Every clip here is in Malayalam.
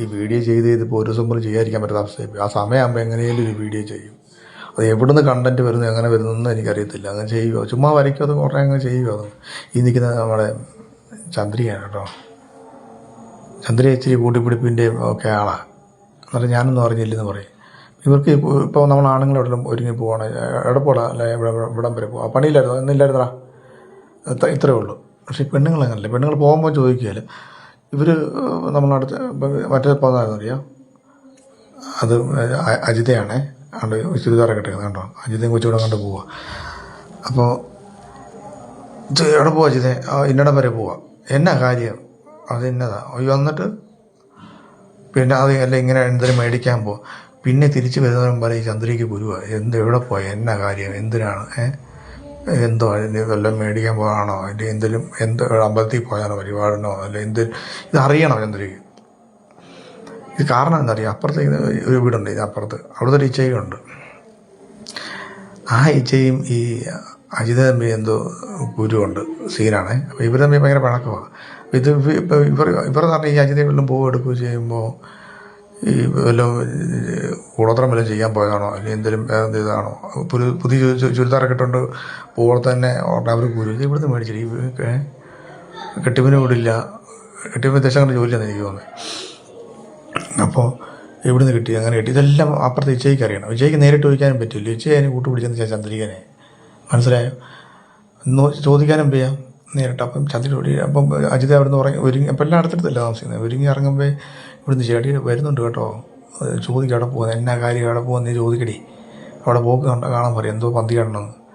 ഈ വീഡിയോ ചെയ്ത് ചെയ്ത് ഇപ്പോൾ ഒരു ദിവസം പോലും ചെയ്യാതിരിക്കാൻ പറ്റാത്ത അവസ്ഥയായി ആ സമയമാകുമ്പോൾ എങ്ങനെയെങ്കിലും ഒരു വീഡിയോ ചെയ്യും. അത് എവിടുന്ന് കണ്ടന്റ് വരുന്നു എങ്ങനെ വരുന്നതെന്ന് എനിക്കറിയത്തില്ല. അങ്ങനെ ചെയ്യുക ചുമ്മാ വരയ്ക്കും അത് കുറേ അങ്ങ് ചെയ്യുക അത്? ഈ നിൽക്കുന്ന നമ്മുടെ ചന്ദ്രിയാണ് കേട്ടോ. ചന്ദ്ര ഇച്ചിരി കൂട്ടിപ്പിടിപ്പിന്റെയും ഒക്കെ ആളാണ് എന്നിട്ട് ഞാനൊന്നും അറിഞ്ഞില്ലെന്ന് പറയും. ഇവർക്ക് ഇപ്പോൾ നമ്മൾ ആണുങ്ങളെവിടെയും ഒരുങ്ങി പോവാണ്. എടപ്പോടാ അല്ലെ ഇവിടെ വരെ പോകാം പണിയില്ലായിരുന്നു? ഇന്നില്ലായിരുന്നടാ. ഇത്രയേ ഉള്ളൂ. പക്ഷേ പെണ്ണുങ്ങൾ അങ്ങനല്ല. പെണ്ണുങ്ങൾ പോകുമ്പോൾ ചോദിക്കുകയില്ല ഇവർ നമ്മളടുത്ത് മറ്റേ അറിയാം? അത് അജിതയാണേ. അവിടെ ചുരിദാറൊക്കെ ഇട്ടേക്കുന്നത് കണ്ടോ? അജിതയും കൊച്ചുകൂടെ കണ്ട് പോവുക അപ്പോൾ എവിടെ പോവാ അജിതെ? ഇന്നടം വരെ പോവാ. എന്നാ കാര്യം? അത് ഇന്നതാ. അയ്യോ എന്നിട്ട് പിന്നെ അത് അല്ല ഇങ്ങനെ എന്തെങ്കിലും മേടിക്കാൻ പോ പിന്നെ തിരിച്ച് വരുന്നവരും പറയും ചന്ദ്രയ്ക്ക് ഗുരുവാ. എന്ത് എവിടെ പോയാൽ എന്നാ കാര്യം? എന്തിനാണ്? ഏഹ് എന്തോ അതിന് വല്ലതും മേടിക്കാൻ പോകാണോ അല്ലെങ്കിൽ എന്തെങ്കിലും എന്ത് അമ്പലത്തിൽ പോയാണോ പരിപാടിനോ അല്ല എന്ത് ഇത് എന്തൊരു ഇത് കാരണം എന്താ അറിയാം അപ്പുറത്ത് ഒരു വീടുണ്ട് ഇത് അപ്പുറത്ത് അവിടുത്തെ ഒരു ഇച്ചയുണ്ട് ആ ഇച്ചയും ഈ അജിത തമ്പി എന്തോ ഗുരുവുണ്ട് സീനാണ്. അപ്പോൾ ഇവർ തമ്മിൽ ഭയങ്കര പഴക്കമാണ് ഇത് ഇപ്പോൾ ഇവർ ഇവർ എന്ന് പറഞ്ഞാൽ ഈ അജിത വല്ലതും പോകും എടുക്കുകയും ചെയ്യുമ്പോൾ ഈ വല്ലതും കൂടോത്രം വല്ലതും ചെയ്യാൻ പോയതാണോ? അല്ലെങ്കിൽ എന്തെങ്കിലും ഇതാണോ പുതിയ പുതിയ ചുരിദാറൊക്കെ ഇട്ടുകൊണ്ട് പോകുമ്പോൾ തന്നെ അവർ ഇത് ഇവിടുന്ന് മേടിച്ചിട്ട് ഈ? കെട്ടിപ്പിന് വിടില്ല. കെട്ടിപ്പിന് ദശകണ്ട് ജോലിയാണെന്ന് എനിക്ക് തോന്നുന്നത് അപ്പോൾ എവിടുന്ന് കിട്ടി അങ്ങനെ കിട്ടി. ഇതെല്ലാം അപ്പുറത്ത് വിജയ്ക്ക് അറിയണം. വിജയ്ക്ക് നേരിട്ട് ചോദിക്കാനും പറ്റില്ല. വിജയ് അതിന് കൂട്ടുപിടിച്ചെന്ന് വെച്ചാൽ ചന്ദ്രികനെ. മനസ്സിലായോ? ചോദിക്കാനും ചെയ്യാം നേരിട്ട് അപ്പം ചന്ദ്രൻ അപ്പം അജിത അവിടുന്ന് ഉറങ്ങി ഒരുങ്ങി അപ്പം എല്ലാം അടുത്തടുത്തല്ല താമസിക്കുന്നത്. ഒരുങ്ങി ഇറങ്ങുമ്പോൾ ഇവിടുന്ന് ചേട്ടി വരുന്നുണ്ട് കേട്ടോ. ചോദിക്കും അവിടെ പോകുന്നത് എന്നാ കാര്യം? അവിടെ പോകുന്നത് ചോദിക്കടി. അവിടെ പോക്ക് കണ്ട കാണാൻ പറയും. എന്തോ പന്തി കാണണമെന്ന്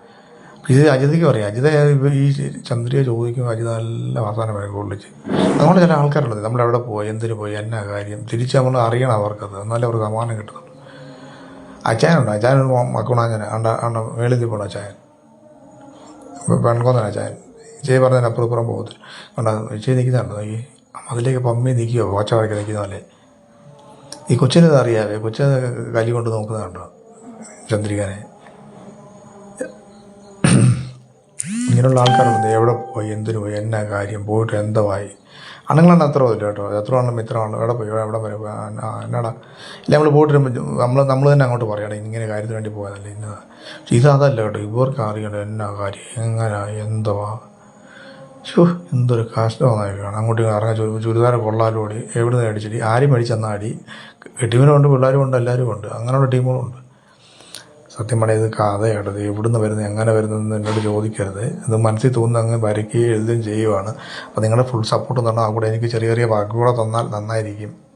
ഇത് അജിതയ്ക്ക് പറയാം. അജിത ഈ ചന്ദ്രയെ ചോദിക്കും അജിത നല്ല വർത്തമാനം പറയും കൊള്ളിച്ച്. അതുകൊണ്ട് ചില ആൾക്കാരുള്ളത് നമ്മൾ എവിടെ പോയി? എന്തിനു പോയി? എന്നാ കാര്യം? തിരിച്ച് നമ്മൾ അറിയണം അവർക്കത്. എന്നാലേ അവർക്ക് സമാനം കിട്ടുന്നുണ്ട് അച്ചായനുണ്ട്? അച്ചായൻ മക്കുണാഞ്ഞന. അണ്ട അണ്ട മേളിൽ പോണ അച്ചായൻ. പെൺകൊന്നൻ അച്ചായൻ. ഇച്ചയെ പറഞ്ഞതിന് അപ്പുറം ഇപ്പുറം പോകത്തില്ല. കണ്ടോ? ഇച്ചയെ നിൽക്കുന്നുണ്ടോ ഈ അതിലേക്ക് പമ്മി നിൽക്കുകയോ പോച്ച നിൽക്കുന്ന നിൽക്കുന്നതല്ലേ ഈ കൊച്ചിനത് അറിയാവേ? കൊച്ചിനെ കലി കൊണ്ട് നോക്കുന്നതുണ്ടോ ചന്ദ്രികനെ. ഇങ്ങനെയുള്ള ആൾക്കാരുണ്ട്. എവിടെ പോയി? എന്തിനു പോയി? എന്നാ കാര്യം? പോയിട്ട് എന്തോമായി അണുങ്ങളാണ് അത്ര ഇല്ല കേട്ടോ. എത്ര ആണെങ്കിലും ഇത്ര ആണ് എവിടെ പോയി? എവിടെ വരെ എന്നാടാ? ഇല്ല നമ്മൾ പോയിട്ട് നമ്മൾ നമ്മൾ തന്നെ അങ്ങോട്ട് പറയണം ഇങ്ങനെ കാര്യത്തിന് വേണ്ടി പോയതല്ലേ ഇന്നതാ? പക്ഷേ ഇത് അതല്ല കേട്ടോ. ഇവർക്ക് അറിയണം എന്നാ കാര്യം. എങ്ങനെ? എന്തുവാ ഷോ എന്തൊരു കഷ്ടമായി കാണാം അങ്ങോട്ട് ഇറങ്ങാൻ ചുരിദാർ കൊള്ളാലും ഓടി എവിടെ നിന്ന് അടിച്ചിടി? ആരും മേടിച്ചെന്നാൽ അടി. ടീമിനുണ്ട് പിള്ളേരും ഉണ്ട് എല്ലാവരും ഉണ്ട്. അങ്ങനെയുള്ള ടീമുകളും ഉണ്ട്. സത്യം പറഞ്ഞാൽ ഇത് കഥയാണ് ഇത് എവിടുന്ന് വരുന്നത് എങ്ങനെ വരുന്നതെന്ന് എന്നോട് ചോദിക്കരുത്. ഇത് മനസ്സിൽ തോന്നുന്ന അങ്ങ് വരയ്ക്കുകയും എഴുതുകയും ചെയ്യുവാണ്. അപ്പോൾ നിങ്ങളുടെ ഫുൾ സപ്പോർട്ട് തന്നാൽ ആ എനിക്ക് ചെറിയ ചെറിയ വാക്കുകൂടെ തന്നാൽ നന്നായിരിക്കും.